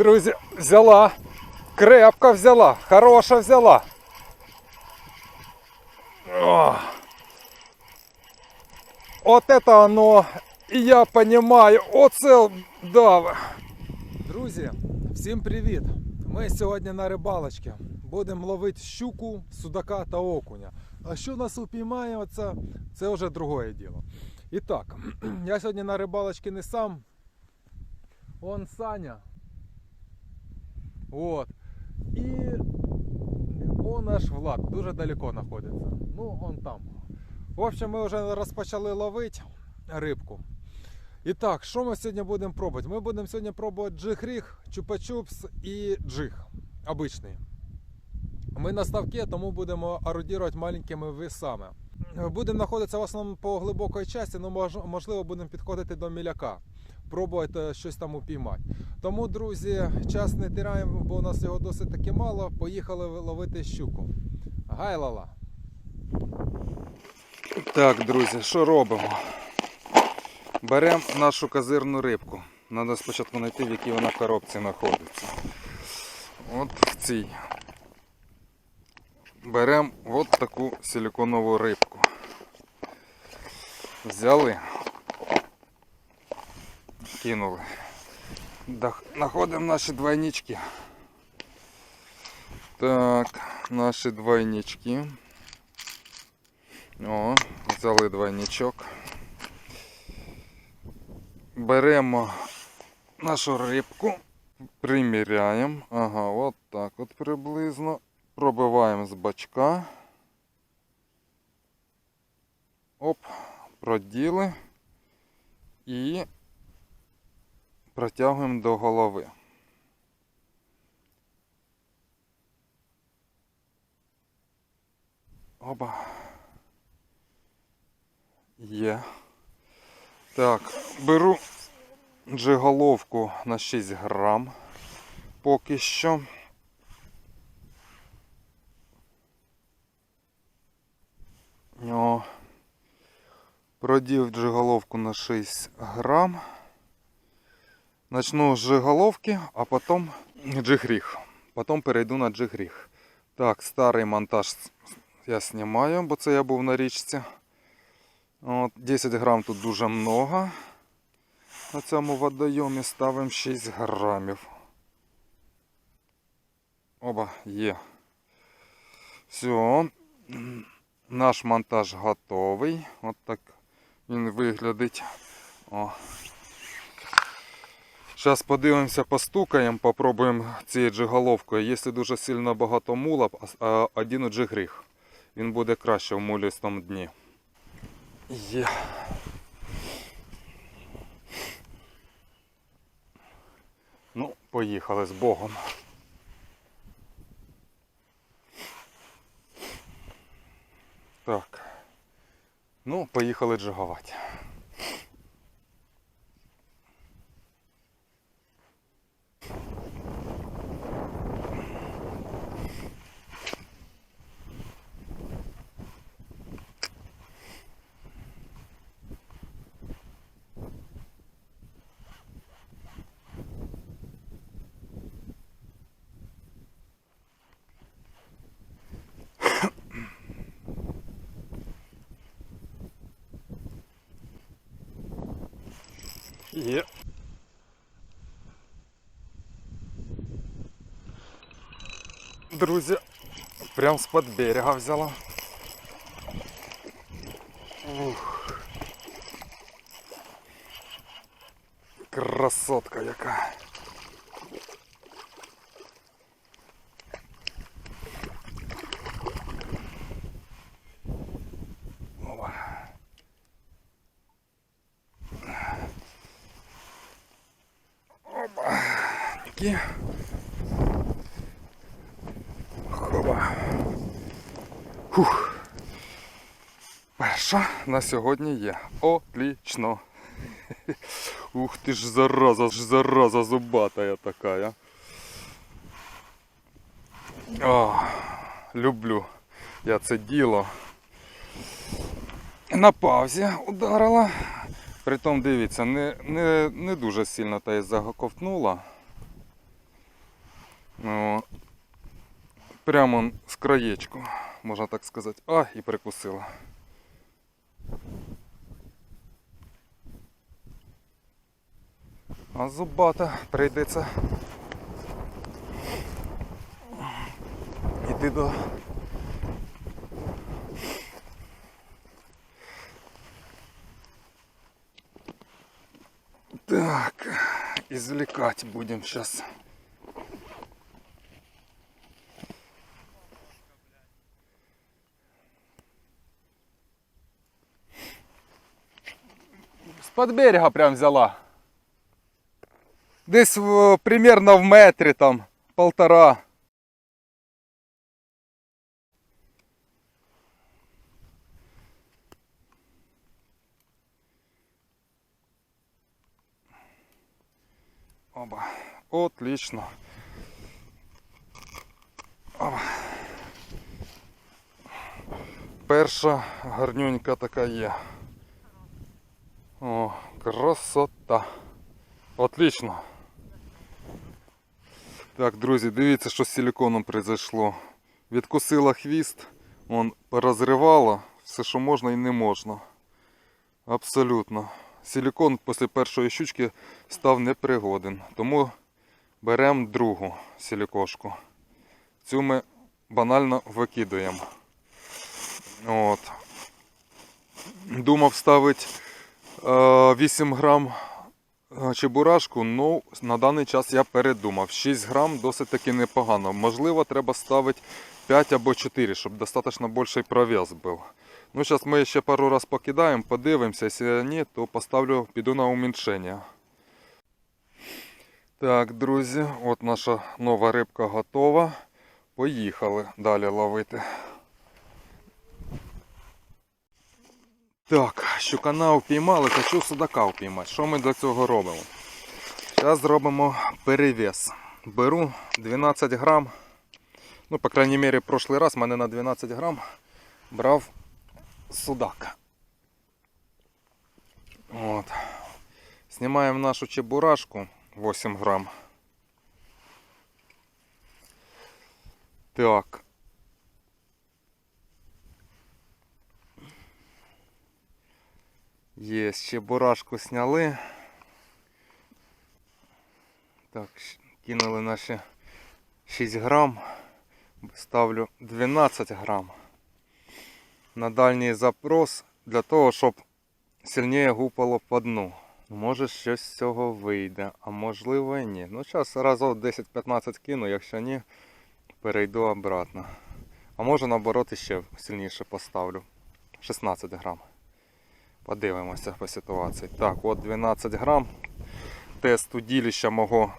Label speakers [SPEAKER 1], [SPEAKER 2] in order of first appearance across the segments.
[SPEAKER 1] Друзі, взяла. Крепко взяла. Хороша взяла. О. От это оно. І я понимаю. Оце да. Друзі, всім привіт! Ми сьогодні на рибалочці. Будемо ловити щуку, судака та окуня. А що нас упіймає, це, це вже друге діло. І так, я сьогодні на рибалочці не сам. Он Саня. От. І он наш Влад дуже далеко знаходиться. Ну, он там. В общем, ми вже розпочали ловити рибку. І так, що ми сьогодні будемо пробувати? Ми будемо сьогодні пробувати джиг-ріг, чупа-чупс і джиг. Обичний. Ми на ставки, тому будемо орудувати маленькими весами. Будемо знаходитися в основному по глибокій часті, але можливо будемо підходити до міляка, пробувати щось там упіймати. Тому, друзі, час не тираємо, бо у нас його досить таки мало. Поїхали ловити щуку. Гайлала. Так, друзі, що робимо? Беремо нашу казирну рибку. Треба спочатку знайти, в якій вона коробці знаходиться. От в цій. Беремо от таку силиконову рибку. Взяли. Кинули. Знаходимо наші двойнички. Так, наші двойнички. О, взяли двойничок. Беремо нашу рибку, приміряємо. Ага, от так от приблизно. Пробиваємо з бачка. Оп, проділи і протягуємо до голови. Оба. Є. Так, беру джиголовку на 6 грам поки що. О, продів джиголовку на 6 грам. Начну з джиголовки, а потім джигріг. Потім перейду на джигріг. Так, старий монтаж я знімаю, бо це я був на річці. От, 10 грам тут дуже много. На цьому водойомі ставимо 6 грамів. Оба, є. Все. Наш монтаж готовий. От так він виглядить. О. Зараз подивимося, постукаємо, попробуємо цією джиголовкою. Якщо дуже сильно багато мула, один джигріг. Він буде краще в мулістому дні. Є. Ну, поїхали з Богом. Так. Ну, поїхали джигувати. Є. Друзі, прям з-под берега взяла. Ух. Красотка яка. Такі. Хоба. Фух. Перша на сьогодні є. Отлично. Ух ти ж зараза, ж зараза зубатая така. О, люблю я це діло. На паузі ударила. Притом, дивіться, не, не, не дуже сильно та й заковтнула. Прямо з краєчку, можна так сказати. А, і прикусила. А зубата прийдеться. Іди до. Так, извлекать будем сейчас. З-под берега прям взяла. Десь в, примерно в метрі там, полтора. Оба. Отлично. Оба. Перша гарнюнька така є. О, красота. Отлично. Так, друзі, дивіться, що з силиконом произошло. Відкусила хвіст, он порозривала все, що можна і не можна. Абсолютно. Силикон після першої щучки став непригоден. Тому беремо другу силикошку. Цю ми банально викидуємо. От. Думав ставити 8 грам е, чебурашку, ну на даний час я передумав. 6 грам досить таки непогано. Можливо, треба ставити 5 або 4, щоб достатньо більший провес був. Ну, зараз ми ще пару раз покидаємо, подивимося. Якщо ні, то поставлю, піду на уменьшення. Так, друзі, от наша нова рибка готова. Поїхали далі ловити. Так, щукана впіймали, хочу судака впіймати. Що ми для цього робимо? Зараз зробимо перевес. Беру 12 грам. Ну, по крайній мірі, прошлий раз мене на 12 грам брав судак. От. Знімаємо нашу чебурашку 8 грам. Так. Є, чебурашку сняли. Так, кинули наші 6 грам. Ставлю 12 грам на дальній запрос для того, щоб сильніше гупало по дну. Може щось з цього вийде, а можливо і ні. Ну зараз разів 10-15 кину, якщо ні, перейду обратно. А може наоборот ще сильніше поставлю. 16 грам. Подивимося по ситуації. Так, от 12 грам. Тест уділища мого.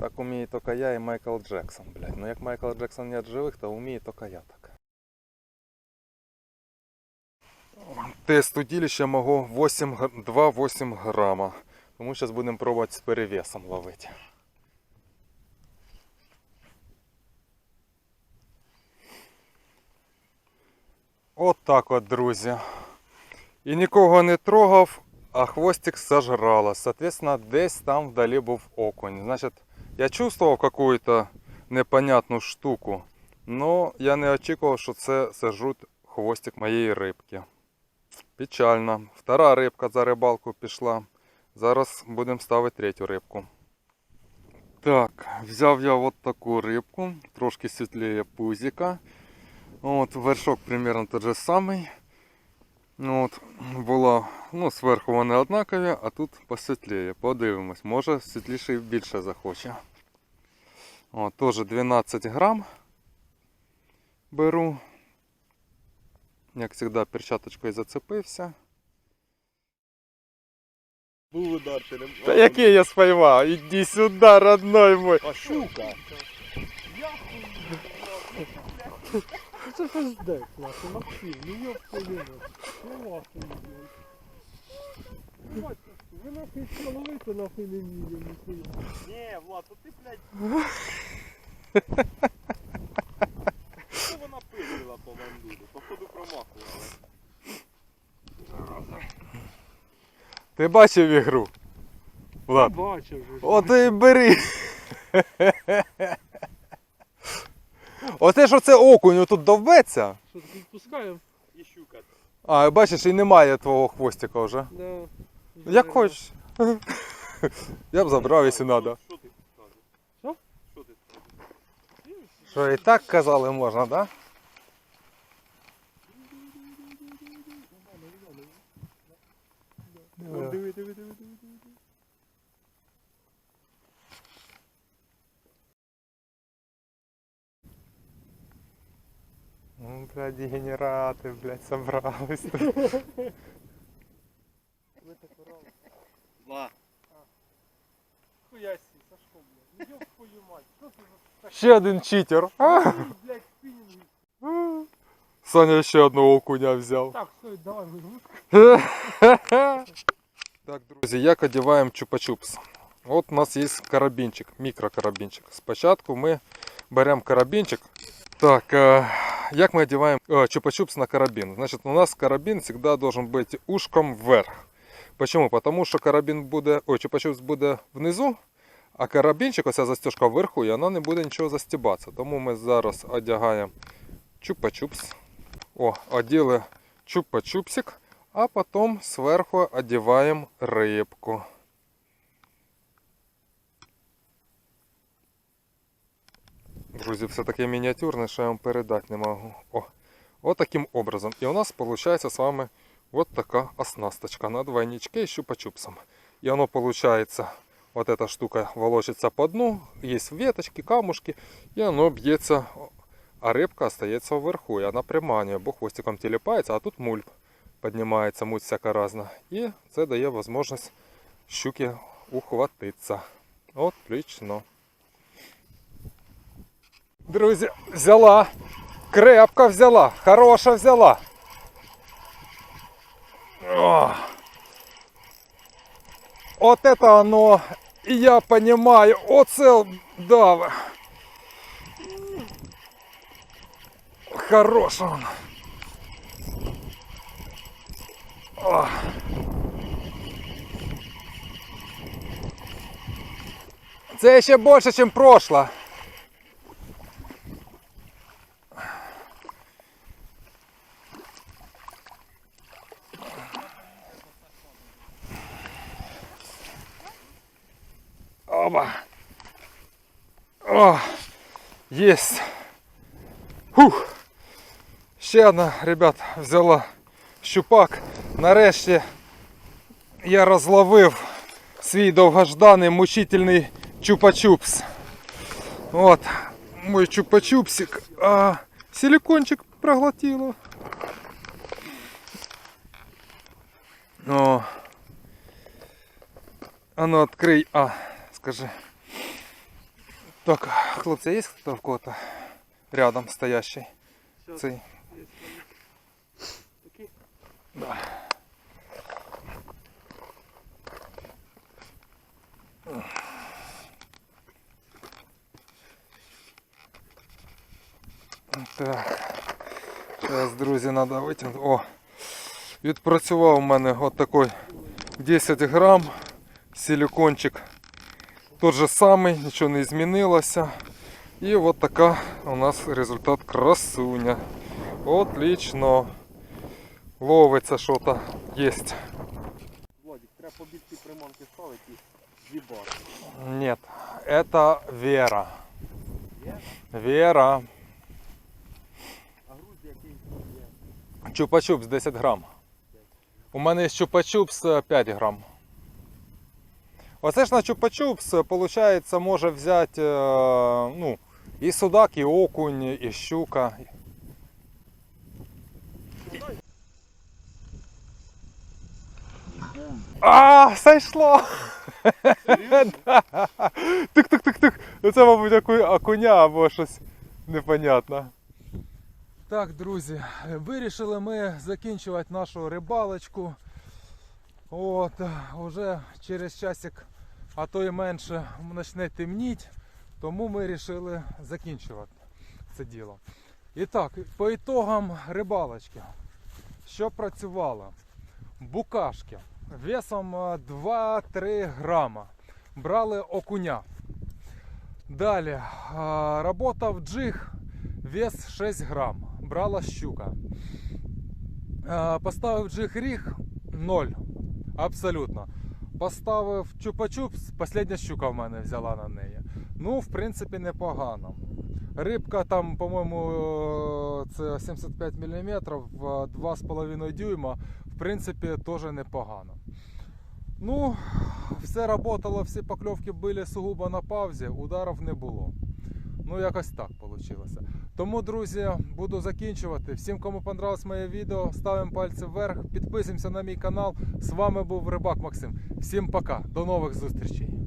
[SPEAKER 1] Так уміє тільки я і Майкл Джексон, блядь. Ну як Майкл Джексон нет живих, то вміє тільки я так. Тест удилища мого 8, 2-8 грама. Тому зараз будемо пробувати з перевесом ловити. От так от, друзі. І нікого не трогав, а хвостик сожрало. Соответственно, десь там вдалі був окунь. Значить, я чувствував какую-то непонятну штуку, но я не очікував, що це сожруть хвостик моєї рибки. Печально. Втора рибка за рибалку пішла. Зараз будемо ставити третю рибку. Так, взяв я от таку рибку, трошки світліє пузика. От, вершок примерно той же самий. От, була, ну, зверху вони однакові, а тут посвітліє. Подивимось, може світліше і більше захоче. От, теж 12 грам беру. Як завжди, перчаточкою зацепився.
[SPEAKER 2] Був удар, ти не
[SPEAKER 1] Та який я споймав? Іди сюди, родной мой.
[SPEAKER 2] А щука?
[SPEAKER 3] Це ж дек, нахуй, Максим, ну ёб твою мать. Ну нахуй, блядь. Батько, ви нахуй що ловити нахуй не вміли, ніхуя.
[SPEAKER 2] Ні, Влад, то ти, блядь. Що вона пилила по бандуру? Походу промахувала.
[SPEAKER 1] Ти бачив ігру? Влад.
[SPEAKER 3] Бачив вже.
[SPEAKER 1] От і бери. Оце що це окунь тут довбеться.
[SPEAKER 3] Що так відпускаємо?
[SPEAKER 2] І щука.
[SPEAKER 1] А, бачиш, і немає твого хвостика вже.
[SPEAKER 3] Да.
[SPEAKER 1] Як хочеш. Я б забрав, якщо треба.
[SPEAKER 2] Що ти скажеш?
[SPEAKER 3] Що?
[SPEAKER 2] Що ти скажеш?
[SPEAKER 1] Що і так казали можна, так?
[SPEAKER 3] Диви,
[SPEAKER 1] Блядь, дегенерати, блядь, собрались.
[SPEAKER 2] Два.
[SPEAKER 3] Хуя сі, Сашко, блядь. Ну ёб твою мать. Що це за
[SPEAKER 1] Ще один читер. А!
[SPEAKER 3] такий, блядь, спінінг?
[SPEAKER 1] Саня ще одного окуня взяв.
[SPEAKER 3] Так, стой, давай вигрузку.
[SPEAKER 1] Так, друзі, як одягаємо чупа-чупс? От у нас є карабінчик, мікрокарабінчик. Спочатку ми беремо карабінчик. Так, е, як одягаємо е, чупа-чупс на карабін? Значить, у нас карабін завжди должен бути ушком вверх. Почему? Тому що карабін буде, ой, чупа-чупс буде внизу, а карабінчик, оця застежка вверху, і вона не буде нічого застібатися. Тому ми зараз одягаємо чупа-чупс. О, оділи чупа-чупсик. А потом сверху одеваем рыбку. Друзі, все таке мініатюрне, що я вам передати не можу. О, от таким образом. І у нас виходить з вами вот така оснасточка на двойничке з чупа-чупсом. И оно получается, вот эта штука волочится по дну, есть веточки, камушки, и оно бьется, а рыбка остается вверху, и она приманює, бо хвостиком телепається, а тут мульт піднімається, муть всяка разна. І це дає можливість щуки ухватитися. Отлично. Друзі, взяла. Крепко взяла. Хороша взяла. О! От это оно. І я понимаю. Оце да. Хороша вона. О. Це ще більше, ніж прошло. Єсть. Фух. Ще одна, ребят, взяла щупак. Нарешті я розловив свій довгожданий мучительний чупа-чупс. От, мой чупа-чупсик. А, силикончик проглотило. О. А ну открий. А, скажи. Так, хлопці, є хто в кого-то рядом стоящий? Цей.
[SPEAKER 3] Такий?
[SPEAKER 1] Так. Зараз, друзі, треба витягнути. О! Відпрацював у мене от такий 10 грам силикончик. Тот же самий, нічого не змінилося. І от така у нас результат красуня. Отлично. Ловиться що-то. Єсть.
[SPEAKER 2] Владик, треба побільші приманки ставити і з'їбати.
[SPEAKER 1] Нет, это Вера. Вера.
[SPEAKER 2] А груз який є.
[SPEAKER 1] Чупа-чупс 10 грам. У мене є чупа-чупс е, 5 грам. Оце ж на чупа-чупс, виходить, може взяти е, ну, і судак, і окунь, і щука. А, зайшло! Да. Тик-тик-тик-тик. Це, мабуть, оку- окуня або щось непонятне.
[SPEAKER 4] Так, друзі, вирішили ми закінчувати нашу рибалочку. От, уже через часик, а то і менше, почне темніть, тому ми вирішили закінчувати це діло. І так, по ітогам рибалочки, що працювало? Букашки весом е, 2-3 грама. Брали окуня. Далі, е, работав джиг
[SPEAKER 1] Вес 6 грам. Брала щука. Е, Поставив джиг ріг 0. Абсолютно. Поставив чупа-чупс, последня щука в мене взяла на неї. Ну, в принципі, непогано. Рибка там, по-моєму, це 75 мм, 2,5 дюйма. В принципі, теж непогано. Ну, все работало, всі покльовки були сугубо на паузі, ударів не було. Ну, якось так вийшло. Тому, друзі, буду закінчувати. Всім, кому понравилось моє відео, ставимо пальці вверх, підписуємося на мій канал. З вами був Рибак Максим. Всім пока, до нових зустрічей.